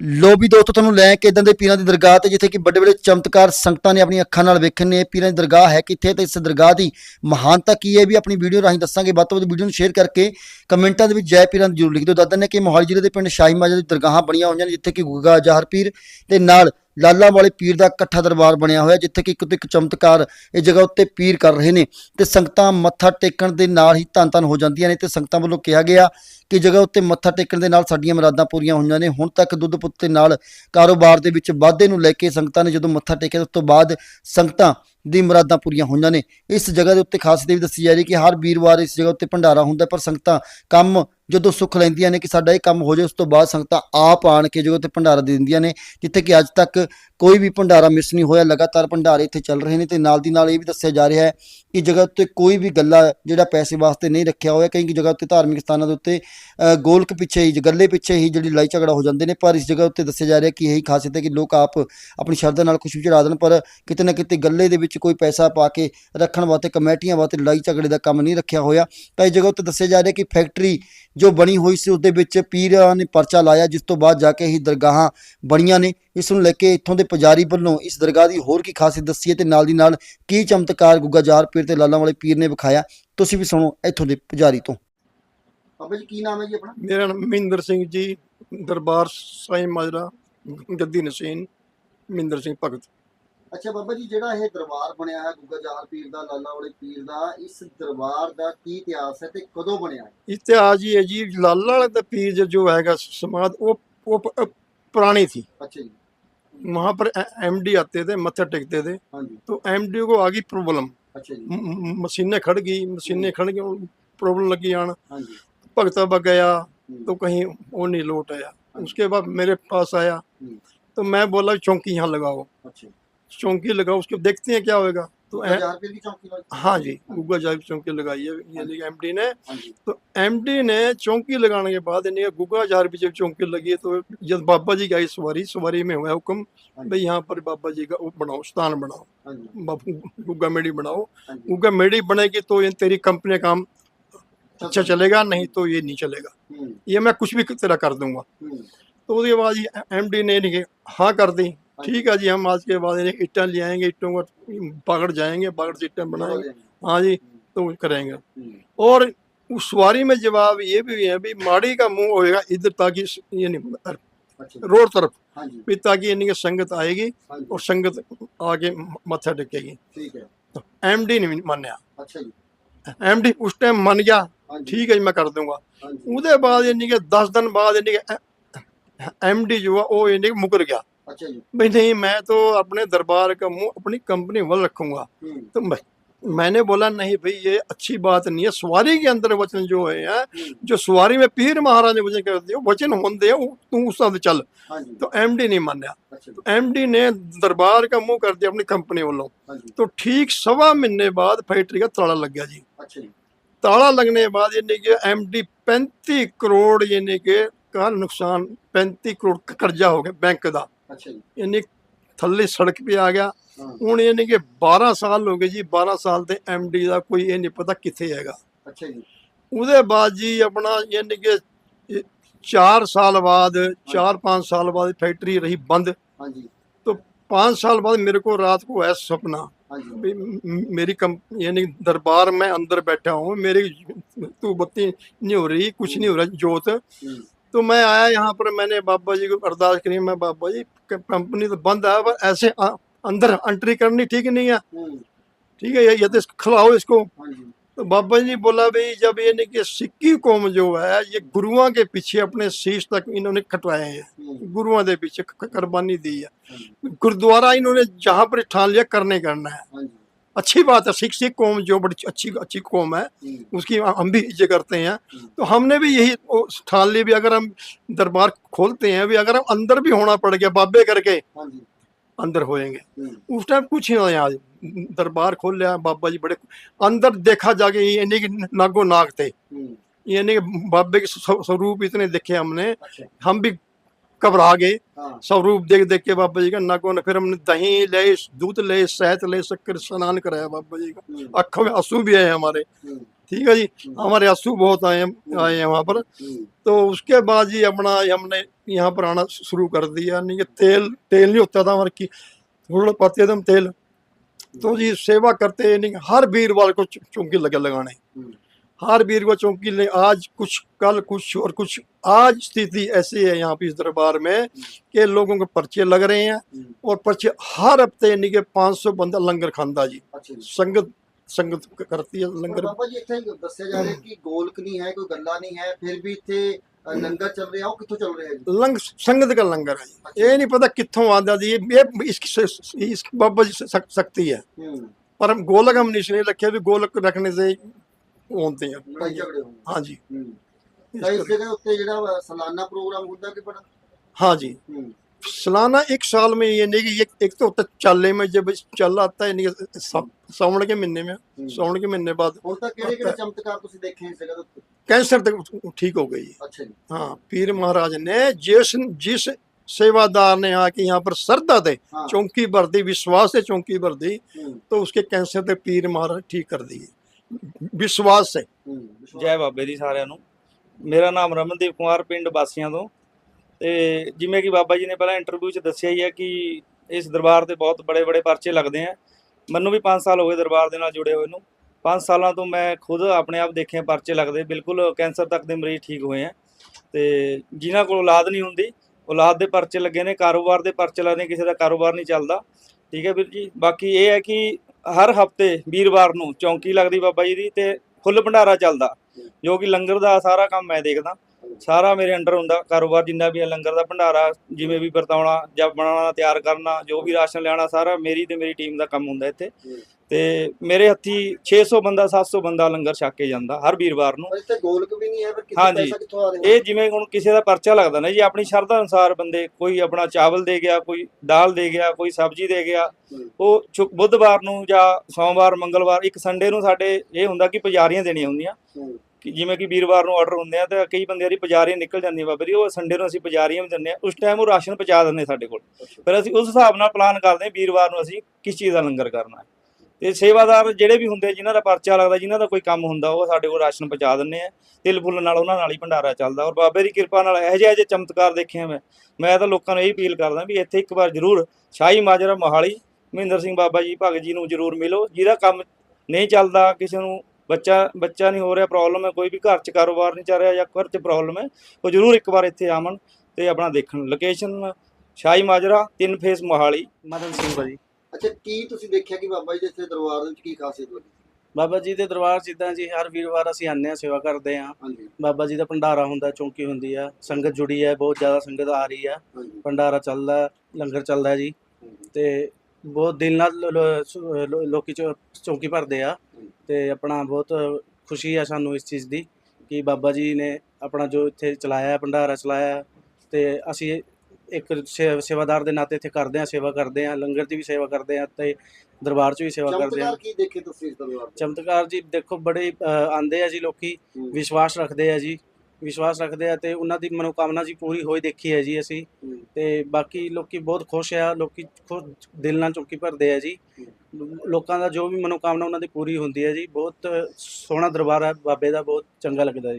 ਲੋ ਵੀ ਦੋਸਤੋ ਤੁਹਾਨੂੰ ਲੈ ਕੇ ਇਦਾਂ ਦੇ ਪੀਰਾਂ ਦੀ ਦਰਗਾਹ ਤੇ ਜਿੱਥੇ ਕਿ ਵੱਡੇ ਵੱਡੇ ਚਮਤਕਾਰ ਸੰਗਤਾਂ ਨੇ ਆਪਣੀਆਂ ਅੱਖਾਂ ਨਾਲ ਵੇਖੇ ਨੇ, ਪੀਰਾਂ ਦੀ ਦਰਗਾਹ ਹੈ ਕਿੱਥੇ ਤੇ ਇਸ ਦਰਗਾਹ ਦੀ ਮਹਾਨਤਾ ਕੀ ਹੈ? ਵੀ ਆਪਣੀ ਵੀਡੀਓ ਰਾਹੀਂ ਦੱਸਾਂਗੇ। ਵੱਧ ਤੋਂ ਵੱਧ ਵੀਡੀਓ ਨੂੰ ਸ਼ੇਅਰ ਕਰਕੇ ਕਮੈਂਟਾਂ ਦੇ ਵਿੱਚ ਜੈ ਪੀਰਾਂ ਦੀ ਜ਼ਰੂਰ ਲਿਖ ਦਿਓ ਦੱਸਦੇ ਨੇ ਕਿ ਮੋਹਾਲੀ ਜ਼ਿਲ੍ਹੇ ਦੇ ਪਿੰਡ ਸ਼ਾਹੀ ਮਾਜਾ ਦੀ ਦਰਗਾਹਾਂ ਬਣੀਆਂ ਹੋਈਆਂ ਨੇ, ਜਿੱਥੇ ਕਿ ਗੁਗਾ ਜ਼ਾਹਰ ਪੀਰ ਤੇ ਨਾਲ ਲਾਲਾ ਵਾਲੇ ਪੀਰ ਦਾ ਇਕੱਠਾ ਦਰਬਾਰ ਬਣਿਆ ਹੋਇਆ, ਜਿੱਥੇ ਕਿ ਇੱਕ ਤੋਂ ਇੱਕ ਚਮਤਕਾਰ ਇਹ ਜਗ੍ਹਾ ਉੱਤੇ ਪੀਰ ਕਰ ਰਹੇ ਨੇ ਤੇ ਸੰਗਤਾਂ ਮੱਥਾ ਟੇਕਣ ਦੇ ਨਾਲ ਹੀ ਧੰਨ ਧੰਨ ਹੋ ਜਾਂਦੀਆਂ ਨੇ ਤੇ ਸੰਗਤਾਂ ਵੱਲੋਂ ਕਿਹਾ ਗਿਆ ਕਿ ਜਗ੍ਹਾ ਉੱਤੇ ਮੱਥਾ ਟੇਕਣ ਦੇ ਨਾਲ ਸਾਡੀਆਂ ਮੁਰਾਦਾਂ ਪੂਰੀਆਂ ਹੋਈਆਂ ਨੇ। ਹੁਣ ਤੱਕ ਦੁੱਧ ਪੁੱਤ ਦੇ ਨਾਲ ਕਾਰੋਬਾਰ ਦੇ ਵਿੱਚ ਵਾਧੇ ਨੂੰ ਲੈ ਕੇ ਸੰਗਤਾਂ ਨੇ ਜਦੋਂ ਮੱਥਾ ਟੇਕਿਆ, ਉਸ ਤੋਂ ਬਾਅਦ ਸੰਗਤਾਂ ਦੀ ਮੁਰਾਦਾਂ ਪੂਰੀਆਂ ਹੋਈਆਂ ਨੇ। ਇਸ ਜਗ੍ਹਾ ਦੇ ਉੱਤੇ ਖਾਸੀਅਤ ਇਹ ਵੀ ਦੱਸੀ ਜਾ ਰਹੀ ਕਿ ਹਰ ਵੀਰਵਾਰ ਇਸ ਜਗ੍ਹਾ ਉੱਤੇ ਭੰਡਾਰਾ ਹੁੰਦਾ, ਪਰ ਸੰਗਤਾਂ ਕੰਮ ਜਦੋਂ ਸੁੱਖ ਲੈਂਦੀਆਂ ਨੇ ਕਿ ਸਾਡਾ ਇਹ ਕੰਮ ਹੋ ਜਾਏ, ਉਸ ਤੋਂ ਬਾਅਦ ਸੰਗਤਾਂ ਆਪ ਆਣ ਕੇ ਜਗ੍ਹਾ ਉੱਤੇ ਭੰਡਾਰਾ ਦੇ ਦਿੰਦੀਆਂ ਨੇ, ਜਿੱਥੇ ਕਿ ਅੱਜ ਤੱਕ ਕੋਈ ਵੀ ਭੰਡਾਰਾ ਮਿਸ ਨਹੀਂ ਹੋਇਆ, ਲਗਾਤਾਰ ਭੰਡਾਰੇ ਇੱਥੇ ਚੱਲ ਰਹੇ ਨੇ ਤੇ ਨਾਲ ਦੀ ਨਾਲ ਇਹ ਵੀ ਦੱਸਿਆ ਜਾ ਰਿਹਾ ਹੈ ਕਿ ਜਗ੍ਹਾ ਉੱਤੇ ਕੋਈ ਵੀ ਗੱਲਾ ਜਿਹੜਾ ਪੈਸੇ ਵਾਸਤੇ ਨਹੀਂ ਰੱਖਿਆ ਹੋਇਆ, ਕਈ ਜਗ੍ਹਾ ਉੱਤੇ ਧਾਰਮਿਕ ਸਥਾਨਾਂ ਦੇ ਉੱਤੇ ਗੋਲਕ ਪਿੱਛੇ ਹੀ, ਗੱਲੇ ਪਿੱਛੇ ਹੀ ਜਿਹੜੀ ਲੜਾਈ ਝਗੜਾ ਹੋ ਜਾਂਦੇ ਨੇ, ਪਰ ਇਸ ਜਗ੍ਹਾ ਉੱਤੇ ਦੱਸਿਆ ਜਾ ਰਿਹਾ ਕਿ ਇਹੀ ਖਾਸੀਅਤ ਹੈ ਕਿ ਲੋਕ ਆਪ ਆਪਣੀ ਸ਼ਰਧਾ ਨਾਲ ਕੁਝ ਵੀ ਚੜਾ ਦੇਣ, ਪਰ ਕਿਤੇ ਨਾ ਕਿਤੇ ਗੱਲੇ ਦੇ ਵਿੱਚ ਕੋਈ ਪੈਸਾ ਪਾ ਕੇ ਰੱਖਣ ਵਾਸਤੇ, ਕਮੇਟੀਆਂ ਵਾਸਤੇ ਲੜਾਈ ਝਗੜੇ ਦਾ ਕੰਮ ਨਹੀਂ ਰੱਖਿਆ ਹੋਇਆ। ਤਾਂ ਇਸ ਜਗ੍ਹਾ ਉੱਤੇ ਦੱਸਿਆ ਜਾ ਰਿਹਾ ਕਿ ਫੈਕਟਰੀ ਜੋ ਬਣੀ ਹੋਈ ਸੀ ਉਸ ਦੇ ਵਿੱਚ ਪੀਰਾਂ ਨੇ ਪਰਚਾ ਲਾਇਆ, ਜਿਸ ਤੋਂ ਬਾਅਦ ਜਾ ਕੇ ਹੀ ਦਰਗਾਹਾਂ ਬਣੀਆਂ ਨੇ। ਇਸ ਨੂੰ ਲੈ ਕੇ ਇੱਥੋਂ ਦੇ ਪੁਜਾਰੀ ਵੱਲੋਂ ਇਸ ਦਰਗਾਹ ਦੀ ਹੋਰ ਕੀ ਖਾਸੀਅਤ ਦੱਸੀ ਹੈ ਤੇ ਨਾਲ ਦੀ ਨਾਲ ਕੀ ਚਮਤਕਾਰ ਗੁੱਗਾਜਾਰ ਪੀਰ ਤੇ ਲਾਲਾਂ ਵਾਲੇ ਪੀਰ ਨੇ ਵਿਖਾਇਆ ਤੁਸੀਂ ਵੀ ਸੁਣੋ ਇੱਥੋਂ ਦੇ ਪੁਜਾਰੀ ਤੋਂ। ਬਾਬਾ ਜੀ ਕੀ ਨਾਮ ਹੈ ਜੀ ਆਪਣਾ? ਮੇਰਾ ਨਾਮ ਮਹਿੰਦਰ ਸਿੰਘ ਜੀ ਦਰਬਾਰ ਸਾਈਂ ਮਾਜਰਾ ਗੱਦੀ ਨਸ਼ੀਨ ਮਹਿੰਦਰ ਸਿੰਘ ਭਗਤ। ਅੱਛਾ ਬਾਬਾ ਜੀ ਜਿਹੜਾ ਇਹ ਦਰਬਾਰ ਬਣਿਆ ਹੈ ਗੁੱਗਾ ਜਹਾਰ ਪੀਰ ਦਾ ਲਾਲਾ ਵਾਲੇ ਪੀਰ ਦਾ ਇਸ ਦਰਬਾਰ ਦਾ ਕੀ ਇਤਿਹਾਸ ਹੈ ਤੇ ਕਦੋਂ ਬਣਿਆ ਹੈ? ਇਤਿਹਾਸ ਹੈ ਜੀ ਲਾਲਾ ਵਾਲੇ ਦਾ ਪੀਰ ਜੋ ਹੈਗਾ ਸਮਾਦ ਉਹ ਉਹ ਪੁਰਾਣੀ ਸੀ। ਅੱਛਾ ਜੀ। वहाँ पर एमडी आते थे मत्था टेकते थे तो एमडी को आ गई प्रॉब्लम मशीनें खड़ गई मशीनें खड़ गई प्रॉब्लम लगी आना भगता बग गया तो कहीं वो नहीं लौट आया उसके बाद मेरे पास आया तो मैं बोला चौकी यहाँ लगाओ चौकी लगाओ उसको देखते हैं क्या होएगा तो हाँ जी गुग्गा जार की चौकी लगाई है यानी एम डी ने तो एमडी ने चौकी लगाने के बाद यानी कि गुगा जार भी जब चौकी लगी तो जब बाबा जी का आई सवारी सवारी में हुआ हुक्म भाई यहाँ पर बाबा जी का वो बनाओ स्थान बनाओ ਹਾਂਜੀ बापू गुगा मेडी बनाओ ਹਾਂਜੀ गुगा मेडी बनेगी तो ये तेरी कंपनी का काम अच्छा चलेगा नहीं तो ये नहीं चलेगा ਹੂੰ ये मैं कुछ भी तेरा कर दूंगा ਹੂੰ तो उसके बाद एम डी ने यानी कि हाँ कर दी ठीक है जी हम आज के बाद यानी कि ईंटें ले आएंगे ईंटों को पकड़ जाएंगे पकड़ से ईंटें बनाएंगे हाँ जी तो करेंगे हम्म, और उस सवारी में जवाब ये भी है भी माड़ी का मुंह होएगा इधर ताकि ये नहीं ਅੱਛਾ ਜੀ, रोड तरफ ਹਾਂਜੀ भी ताकि यानी कि संगत आएगी ਹਾਂਜੀ और संगत आगे मत्था टेकेगी ਠੀਕ ਹੈ तो एम डी ने मान्या ਅੱਛਾ ਜੀ एम डी उस टाइम मान गया ਹਾਂਜੀ ठीक है जी मैं कर दूंगा ਹਾਂਜੀ ਉਹਦੇ ਬਾਅਦ यानी कि 10 दिन बाद यानी कि एम डी जो है वो यानी कि मुकर गया ਅੱਛਾ ਜੀ भाई नहीं मैं तो अपने दरबार का मुंह अपनी कंपनी वाल रखूंगा ਹੂੰ तो मैं मैंने बोला नहीं भाई ये अच्छी बात नहीं है। सवारी के अंदर वचन जो है जो सवारी में पीर महाराज ने वचन कर दिया वचन होंदे तू उस चल। तो एमडी नहीं माना तो एमडी ने दरबार का मुँह कर दिया अपनी कंपनी वालों। तो ठीक सवा महीने बाद फैक्ट्री का ताला लग गया जी। ताला लगने बाद यानी कि एमडी पैंती करोड़ यानी के का नुकसान पैंती करोड़ कर्जा हो गया बैंक का। यानी थल्ले सड़क पे आ गया। ਹੁਣ ਯਾਨੀ ਕਿ 12 ਸਾਲ ਹੋ ਗਏ ਜੀ 12 ਸਾਲ ਤੇ ਡੀ ਦਾ ਕੋਈ ਇਹ ਨਹੀਂ ਪਤਾ ਕਿੱਥੇ ਹੈਗਾ ਅੱਛਾ ਜੀ ਉਹਦੇ ਬਾਅਦ ਜੀ ਆਪਣਾ ਯਾਨੀ ਕਿ 4 ਸਾਲ ਬਾਅਦ 4-5 ਸਾਲ ਬਾਅਦ ਫੈਕਟਰੀ ਰਹੀ ਬੰਦ ਹਾਂਜੀ तो 5 साल बाद मेरे को रात को है सपना ਹਾਂਜੀ भी म- मेरी कम यानी दरबार में अंदर बैठा हूँ मेरी तू बत्ती नहीं हो रही कुछ नहीं हो रहा जोत ਹੂੰ, तो मैं आया यहाँ पर मैंने बाबा जी को अरदास करी मैं बाबा जी कंपनी तो बंद है पर ऐसे अ- अंदर एंट्री करनी ठीक नहीं है। ठीक है ये तो खिलाओ इसको। तो बाबा जी बोला भाई जब ये नहीं कि सिक्की कौम जो है ये गुरुआ के पीछे अपने शीश तक इन्होंने खटवाए हैं। गुरुआ के पीछे कुर्बानी दी है। गुरुद्वारा इन्होंने जहाँ पर ठान लिया करने करना है। अच्छी बात है सिख सिख कौम जो बड़ी अच्छी अच्छी कौम है उसकी हम भी इज़्ज़त करते हैं। तो हमने भी यही ठान ली भी अगर हम दरबार खोलते हैं भी अगर हम अंदर भी होना पड़ गया बाबे करके अंदर होएंगे उस टाइम कुछ ही ना यहाँ दरबार खोल लिया बाबा जी बड़े अंदर देखा जाके यानी कि नागो नाग थे यानी कि बाबे के स्वरूप इतने देखे हमने हम भी घबरा गए स्वरूप देख देख के बाबा जी का नागो ना फिर हमने दही ले दूध ले शहद ले शक्कर स्नान कराया बाबा जी का अखों में आंसू भी है हमारे ठीक है जी हमारे अस्सू बहुत आए आए हैं वहाँ पर तो उसके बाद जी अपना हमने यहाँ पर आना शुरू कर दिया नहीं कि तेल तेल नहीं होता था हमारे की थोड़ा पाते एकदम तेल तो जी सेवा करते नहीं हर वीरवार को चौकी लगे लगाने हर वीर को चौकी ले आज कुछ कल कुछ और कुछ आज स्थिति ऐसी है यहाँ पे इस दरबार में कि लोगों के पर्चे लग रहे हैं और पर्चे हर हफ्ते यानी कि 500 बंदा लंगर खांदा जी संगत ਸੰਗਤ ਕਰਤੀ ਹੈ ਲੰਗਰ। ਬਾਬਾ ਜੀ ਇੱਥੇ ਦੱਸਿਆ ਜਾ ਰਿਹਾ ਕਿ ਗੋਲਕ ਨਹੀਂ ਹੈ ਕੋਈ ਗੱਲਾ ਨਹੀਂ ਹੈ ਫਿਰ ਵੀ ਇੱਥੇ ਲੰਗਰ ਚੱਲ ਰਿਹਾ ਉਹ ਕਿੱਥੋਂ ਚੱਲ ਰਿਹਾ ਜੀ? ਲੰਗ ਸੰਗਤ ਦਾ ਲੰਗਰ ਹੈ ਇਹ ਨਹੀਂ ਪਤਾ ਕਿੱਥੋਂ ਆਂਦਾ ਜੀ। ਇਹ ਇਸ ਇਸ ਬਾਬਾ ਜੀ ਸਕਤੀ ਹੈ। ਪਰ ਗੋਲਕ ਹਮ ਨਿਸ਼ਨੇ ਰੱਖਿਆ ਵੀ ਗੋਲਕ ਰੱਖਣੇ ਸੇ ਹੁੰਦੇ ਆ। ਹਾਂਜੀ ਤਾਂ ਇਸ ਦੇ ਉੱਤੇ ਜਿਹੜਾ ਸਾਲਾਨਾ ਹਾਂਜੀ सालाना एक साल में ये नहीं कि ये एक तो होता है चाले में जब चल आता है नहीं कि सा- सावन के महीने में ਹੂੰ। सावन के महीने बाद ਹੁਣ ਤੱਕ ਕਿਹੜੇ ਕਿਹੜੇ ਚਮਤਕਾਰ ਤੁਸੀਂ ਦੇਖੇ ਇਸ ਜਗ੍ਹਾ ਦੇ ਉੱਤੇ कैंसर तक ठीक हो गई ਅੱਛਾ ਜੀ हाँ पीर महाराज ने जिस जिस सेवादार ने आके यहाँ पर श्रद्धा थे हाँ चौंकी भर दी विश्वास से चौंकी भर दी ਹੂੰ तो उसके कैंसर थे पीर महाराज ठीक कर दिए विश्वास से ਹੂੰ ਵਿਸ਼ਵਾਸ- ਜੈ ਬਾਬੇ ਦੀ ਸਾਰਿਆਂ ਨੂੰ ਮੇਰਾ ਨਾਮ ਰਮਨਦੀਪ ਕੁਮਾਰ ਪਿੰਡ ਬਾਸੀਆਂ ਤੋਂ ਤੇ ਜਿਵੇਂ ਕਿ ਬਾਬਾ ਜੀ ਨੇ ਪਹਿਲਾਂ ਇੰਟਰਵਿਊ 'ਚ ਦੱਸਿਆ ਹੀ ਹੈ ਕਿ ਇਸ ਦਰਬਾਰ ਤੇ ਬਹੁਤ ਬੜੇ ਬੜੇ ਪਰਚੇ ਲੱਗਦੇ ਆ। ਮੈਨੂੰ ਵੀ 5 ਸਾਲ ਹੋ ਗਏ ਦਰਬਾਰ ਦੇ ਨਾਲ ਜੁੜੇ ਹੋਏ ਨੂੰ। 5 ਸਾਲਾਂ ਤੋਂ ਮੈਂ ਖੁਦ ਆਪਣੇ ਆਪ ਦੇਖਿਆ ਪਰਚੇ ਲੱਗਦੇ। ਬਿਲਕੁਲ ਕੈਂਸਰ ਤੱਕ ਦੇ ਮਰੀਜ਼ ਠੀਕ ਹੋਏ ਆ। ਤੇ ਜਿਨ੍ਹਾਂ ਕੋਲ ਔਲਾਦ ਨਹੀਂ ਹੁੰਦੀ, ਔਲਾਦ ਦੇ ਪਰਚੇ ਲੱਗੇ ਨੇ। ਕਾਰੋਬਾਰ ਦੇ ਪਰਚੇ ਲੱਗਦੇ, ਕਿਸੇ ਦਾ ਕਾਰੋਬਾਰ ਨਹੀਂ ਚੱਲਦਾ। ਠੀਕ ਹੈ ਵੀਰ ਜੀ? ਬਾਕੀ ਇਹ ਹੈ ਕਿ ਹਰ ਹਫ਼ਤੇ ਵੀਰਵਾਰ ਨੂੰ ਚੌਂਕੀ ਲੱਗਦੀ ਬਾਬਾ ਜੀ ਦੀ ਤੇ ਫੁੱਲ ਭੰਡਾਰਾ ਚੱਲਦਾ, ਜੋ ਕਿ ਲੰਗਰ ਦਾ ਸਾਰਾ ਕੰਮ ਮੈਂ ਦੇਖਦਾ। ਸਾਰਾ ਮੇਰੇ ਅੰਡਰ ਹੁੰਦਾ ਕਾਰੋਬਾਰ ਜਿੰਨਾ ਵੀ ਹੈ ਲੰਗਰ ਦਾ ਭੰਡਾਰਾ ਜਿਵੇਂ ਵੀ ਵਰਤਾਉਣਾ ਜਾਂ ਬਣਾਉਣਾ ਤਿਆਰ ਕਰਨਾ ਜੋ ਵੀ ਰਾਸ਼ਨ ਲਿਆਉਣਾ ਸਾਰਾ ਮੇਰੀ ਤੇ ਮੇਰੀ ਟੀਮ ਦਾ ਕੰਮ ਹੁੰਦਾ ਇੱਥੇ ਤੇ ਮੇਰੇ ਹੱਥੀ 600 ਬੰਦਾ 700 ਬੰਦਾ ਲੰਗਰ ਛਕ ਕੇ ਜਾਂਦਾ ਹਰ ਵੀਰਵਾਰ ਨੂੰ ਇੱਥੇ ਗੋਲਕ ਵੀ ਨਹੀਂ ਹੈ ਫਿਰ ਕਿੱਥੇ। ਪੈਸਾ ਕਿੱਥੋਂ ਆ ਰਿਹਾ ਇਹ ਜਿਵੇਂ ਹੁਣ ਕਿਸੇ ਦਾ ਪਰਚਾ ਲੱਗਦਾ ਨਾ ਜੀ ਆਪਣੀ ਸ਼ਰਧਾ ਅਨੁਸਾਰ ਬੰਦੇ ਕੋਈ ਆਪਣਾ ਚਾਵਲ ਦੇ ਗਿਆ ਕੋਈ ਦਾਲ ਦੇ ਗਿਆ ਕੋਈ ਸਬਜ਼ੀ ਦੇ ਗਿਆ। ਉਹ ਬੁੱਧਵਾਰ ਨੂੰ ਜਾਂ ਸੋਮਵਾਰ ਮੰਗਲਵਾਰ ਇੱਕ ਸੰਡੇ ਨੂੰ ਸਾਡੇ ਇਹ ਹੁੰਦਾ ਕਿ ਪੁਜਾਰੀਆਂ ਦੇਣੀਆਂ ਹੁੰਦੀਆਂ। ਕਿ ਜਿਵੇਂ ਕਿ ਵੀਰਵਾਰ ਨੂੰ ਆਰਡਰ ਹੁੰਦੇ ਆ ਤੇ ਕਈ ਬੰਦਿਆਂ ਦੀ ਪੁਜਾਰੀਆਂ ਨਿਕਲ ਜਾਂਦੀਆਂ ਬਾਬਾ ਜੀ ਉਹ ਸੰਡੇ ਨੂੰ ਅਸੀਂ ਪੁਜਾਰੀਆਂ ਵੀ ਦਿੰਦੇ ਆ ਉਸ ਟਾਈਮ ਉਹ ਰਾਸ਼ਨ ਪਹੁੰਚਾ ਦਿੰਦੇ ਸਾਡੇ ਕੋਲ। ਫਿਰ ਅਸੀਂ ਉਸ ਹਿਸਾਬ ਨਾਲ ਪਲਾਨ ਕਰਦੇ ਹਾਂ ਵੀਰਵਾਰ ਨੂੰ ਅਸੀਂ ਕਿਸ ਚੀਜ਼ ਦਾ ਲੰਗਰ ਕਰਨਾ ਤੇ ਸੇਵਾਦਾਰ ਜਿਹੜੇ ਵੀ ਹੁੰਦੇ ਜਿਨ੍ਹਾਂ ਦਾ ਪਰਚਾ ਲੱਗਦਾ ਜਿਨ੍ਹਾਂ ਦਾ ਕੋਈ ਕੰਮ ਹੁੰਦਾ ਉਹ ਸਾਡੇ ਕੋਲ ਰਾਸ਼ਨ ਪਹੁੰਚਾ ਦਿੰਦੇ ਆ। ਤਿਲ ਫੁੱਲ ਨਾਲ ਉਹਨਾਂ ਨਾਲ ਹੀ ਭੰਡਾਰਾ ਚੱਲਦਾ ਔਰ ਬਾਬੇ ਦੀ ਕਿਰਪਾ ਨਾਲ ਇਹੋ ਜਿਹੇ ਚਮਤਕਾਰ ਦੇਖੇ ਆ ਮੈਂ। ਮੈਂ ਤਾਂ ਲੋਕਾਂ ਨੂੰ ਇਹ ਅਪੀਲ ਕਰਦਾ ਵੀ ਇੱਥੇ ਇੱਕ ਵਾਰ ਜ਼ਰੂਰ ਸ਼ਾਹੀ ਮਾਜਰਾ ਮੋਹਾਲੀ ਮਹਿੰਦਰ ਸਿੰਘ ਬਾਬਾ ਜੀ ਭਗਤ ਜੀ ਨੂੰ ਜ਼ਰੂਰ ਮਿਲੋ। ਜਿਹਦਾ ਕੰਮ ਨਹੀਂ ਚੱਲਦਾ ਕਿਸੇ ਨੂੰ ਬੱਚਾ ਬੱਚਾ ਨਹੀਂ ਹੋ ਰਿਹਾ ਪ੍ਰੋਬਲਮ ਹੈ ਕੋਈ ਵੀ ਘਰ 'ਚ ਕਾਰੋਬਾਰ ਨਹੀਂ ਚੱਲ ਰਿਹਾ ਜਾਂ ਘਰ 'ਚ ਪ੍ਰੋਬਲਮ ਹੈ ਉਹ ਜ਼ਰੂਰ ਇੱਕ ਵਾਰ ਇੱਥੇ ਆਵਣ ਤੇ ਆਪਣਾ ਦੇਖਣ। ਲੋਕੇਸ਼ਨ ਸ਼ਾਹੀ ਮਾਜਰਾ ਤਿੰਨ ਫੇਸ ਮੋਹਾਲੀ। ਮਦਨ ਸਿੰਘ ਭਾਜੀ। ਅੱਛਾ ਕੀ ਤੁਸੀਂ ਦੇਖਿਆ ਕਿ ਬਾਬਾ ਜੀ ਦੇ ਇੱਥੇ ਦਰਬਾਰ ਦੇ ਵਿੱਚ ਕੀ ਖਾਸੀਅਤ ਲੱਗੀ? ਬਾਬਾ ਜੀ ਦੇ ਦਰਬਾਰ ਜਿੱਦਾਂ ਜੀ ਹਰ ਵੀਰਵਾਰ ਅਸੀਂ ਆਉਂਦੇ ਹਾਂ ਸੇਵਾ ਕਰਦੇ ਹਾਂ। ਹਾਂਜੀ। ਬਾਬਾ ਜੀ ਦਾ ਭੰਡਾਰਾ ਹੁੰਦਾ ਚੌਂਕੀ ਹੁੰਦੀ ਆ ਸੰਗਤ ਜੁੜੀ ਹੈ ਬਹੁਤ ਜ਼ਿਆਦਾ ਸੰਗਤ ਆ ਰਹੀ ਆ। ਭੰਡਾਰਾ ਚੱਲਦਾ ਲੰਗਰ ਚੱਲਦਾ ਜੀ। ਤੇ ਬਹੁਤ ਦਿਲ ਨਾਲ ਲੋ- ਲੋ- ਸੁ- ਲੋ- ਲੋਕੀ ਚੌ- ਚੌਂਕੀ ਭਰਦੇ ਆ ਤੇ ਆਪਣਾ ਬਹੁਤ ਖੁਸ਼ੀ ਆ ਸਾਨੂੰ ਇਸ ਚੀਜ਼ ਦੀ ਕਿ ਬਾਬਾ ਜੀ ਨੇ ਆਪਣਾ ਜੋ ਇੱਥੇ ਚਲਾਇਆ ਭੰਡਾਰਾ ਚਲਾਇਆ ਤੇ ਅਸੀਂ ਇੱਕ ਸੇ- ਸੇਵਾਦਾਰ ਦੇ ਨਾਤੇ ਇੱਥੇ ਕਰਦੇ ਆ ਸੇਵਾ ਕਰਦੇ ਆ ਲੰਗਰ ਦੀ ਵੀ ਸੇਵਾ ਕਰਦੇ ਆ ਤੇ ਦਰਬਾਰ 'ਚ ਵੀ ਸੇਵਾ ਕਰਦੇ ਆ। ਚਮਤਕਾਰ ਕੀ ਦੇਖੇ ਤੁਸੀਂ ਇਸ ਦਰਬਾਰ ਦੇ ਚਮਤਕਾਰ ਜੀ ਦੇਖੋ ਬੜੇ ਅ, ਆਂਦੇ ਆ ਜੀ ਲੋਕੀ ਹੂੰ। ਵਿਸ਼ਵਾਸ ਰੱਖਦੇ ਆ ਜੀ। ਵਿਸ਼ਵਾਸ ਰੱਖਦੇ ਆ ਤੇ ਉਹਨਾਂ ਦੀ ਮਨੋਕਾਮਨਾ ਜੀ ਪੂਰੀ ਹੋਈ ਦੇਖੀ ਹੈ ਜੀ ਅਸੀਂ। ਤੇ ਬਾਕੀ ਲੋਕੀ ਬਹੁਤ ਖੁਸ਼ ਆ ਲੋਕੀ ਖੁਦ ਦਿਲ ਨਾਲ ਚੌਕੀ ਭਰਦੇ ਆ ਜੀ। ਲੋਕਾਂ ਦਾ ਜੋ ਵੀ ਮਨੋਕਾਮਨਾ ਉਹਨਾਂ ਦੀ ਪੂਰੀ ਹੁੰਦੀ ਹੈ ਜੀ। ਬਹੁਤ ਸੋਹਣਾ ਦਰਬਾਰ ਹੈ ਬਾਬੇ ਦਾ ਬਹੁਤ ਚੰਗਾ ਲੱਗਦਾ ਜੀ।